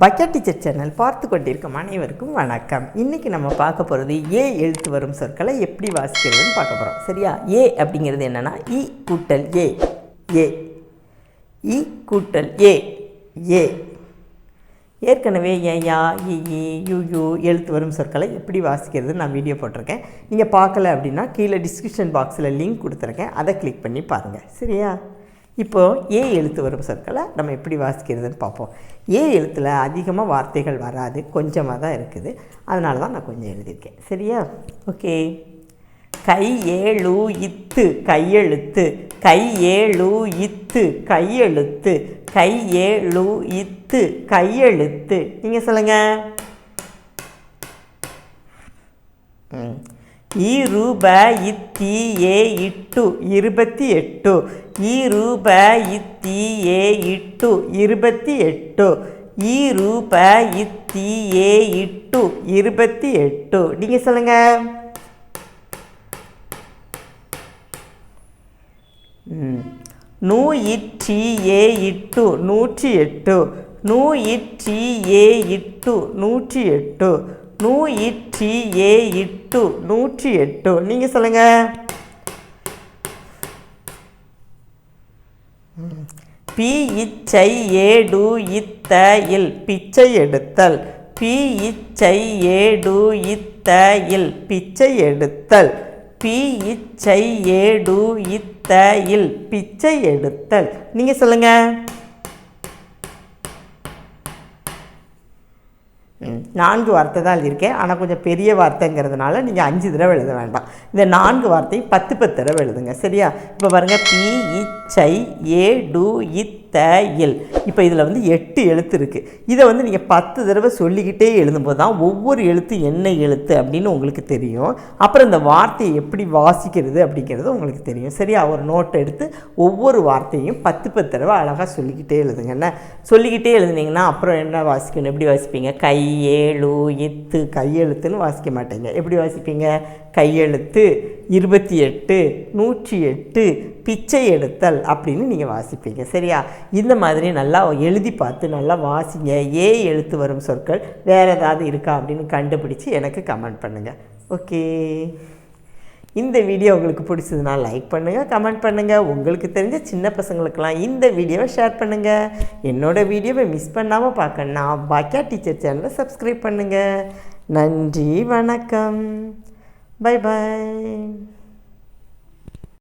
Bucket teacher channel பார்த்து கொண்டிருக்கும் அனைவருக்கும் வணக்கம். இன்றைக்கி நம்ம பார்க்க போகிறது ஏ எழுத்து வரும் சொற்களை எப்படி வாசிக்கிறதுன்னு பார்க்க போகிறோம் சரியா? ஏ அப்படிங்கிறது என்னென்னா இ கூட்டல் ஏ. ஏ. இ கூட்டல் ஏ. ஏ. ஏற்கனவே ஏயா இ இ யு யூ எழுத்து வரும் சொற்களை எப்படி வாசிக்கிறது நான் வீடியோ போட்டிருக்கேன். நீங்கள் பார்க்கல அப்படின்னா கீழே டிஸ்கிரிப்ஷன் பாக்ஸில் லிங்க் கொடுத்துருக்கேன். அதை கிளிக் பண்ணி பாருங்கள் சரியா? இப்போது ஏ எழுத்து வரும் சொற்களை நம்ம எப்படி வாசிக்கிறதுன்னு பார்ப்போம். ஏ எழுத்தில் அதிகமாக வார்த்தைகள் வராது கொஞ்சமாக தான் இருக்குது. அதனால தான் நான் கொஞ்சம் எழுதியிருக்கேன். சரியா? ஓகே. கை ஏழு இத்து கையெழுத்து கை ஏழு இத்து கையெழுத்து கை ஏழு இத்து கையெழுத்து நீங்கள் சொல்லுங்கள் ம். ಈ ರೂಪ ಇತ್ತಿ ಏ ಇಟ್ಟು இருபத்தி எட்டு ಈ ರೂಪ ಇತ್ತಿ ಏ ಇಟ್ಟು இருபத்தி எட்டு ಈ ರೂಪ ಇತ್ತಿ ஏ இட்டு இருபத்தி எட்டு நீங்கள் சொல்லுங்க ம். நூ இற்றி ஏ இட்டு நூற்றி எட்டு நூ இற்றி ஏ இட்டு நூற்றி எட்டு நூ இட்டி ஏ இட்டு நூற்றி எட்டு. நீங்கள் சொல்லுங்க. பி இச்சை ஏடு இத்த இல் பிச்சை எடுத்தல் பி இச்சை ஏடு இத்த இல் பிச்சை எடுத்தல் பி இச்சை ஏடு இத்த இல் பிச்சை எடுத்தல் நீங்கள் சொல்லுங்க. நான்கு வார்த்தை தான் எழுதியிருக்கேன். ஆனால் கொஞ்சம் பெரிய வார்த்தைங்கிறதுனால நீங்கள் அஞ்சு தடவை எழுத வேண்டாம். இந்த நான்கு வார்த்தையும் பத்து பத்து தடவை எழுதுங்க. சரியா? இப்போ பாருங்கள் பி இச்சை ஏ டு த இல் இப்போ இதில் வந்து எட்டு எழுத்து இருக்குது இதை வந்து நீங்கள் பத்து தடவை சொல்லிக்கிட்டே எழுதும்போது தான் ஒவ்வொரு எழுத்து என்ன எழுத்து அப்படின்னு உங்களுக்கு தெரியும். அப்புறம் இந்த வார்த்தையை எப்படி வாசிக்கிறது அப்படிங்கிறது உங்களுக்கு தெரியும். சரியா? ஒரு நோட் எடுத்து ஒவ்வொரு வார்த்தையும் பத்து பத்து தடவை அழகாக சொல்லிக்கிட்டே எழுதுங்க. என்ன? சொல்லிக்கிட்டே எழுதுனீங்கன்னா அப்புறம் என்ன வாசிக்கணும்? எப்படி வாசிப்பீங்க? கை ஏழு இத்து கையெழுத்துன்னு வாசிக்க மாட்டேங்க. எப்படி வாசிப்பீங்க? கையெழுத்து. இருபத்தி எட்டு நூற்றி எட்டு பிச்சை எடுத்தல் அப்படின்னு நீங்கள் வாசிப்பீங்க. சரியா? இந்த மாதிரி நல்லா எழுதி பார்த்து நல்லா வாசிங்க. ஏ எழுத்து வரும் சொற்கள் வேறு ஏதாவது இருக்கா அப்படின்னு கண்டுபிடிச்சி எனக்கு கமெண்ட் பண்ணுங்கள் ஓகே. இந்த வீடியோ உங்களுக்கு பிடிச்சதுன்னா லைக் பண்ணுங்கள் கமெண்ட் பண்ணுங்கள் உங்களுக்கு தெரிஞ்ச சின்ன பசங்களுக்கெல்லாம் இந்த வீடியோவை ஷேர் பண்ணுங்கள் என்னோடய வீடியோவை மிஸ் பண்ணாமல் பார்க்கணுன்னா பாக்கியா டீச்சர் சேனலை சப்ஸ்கிரைப் பண்ணுங்கள் நன்றி வணக்கம். Bye bye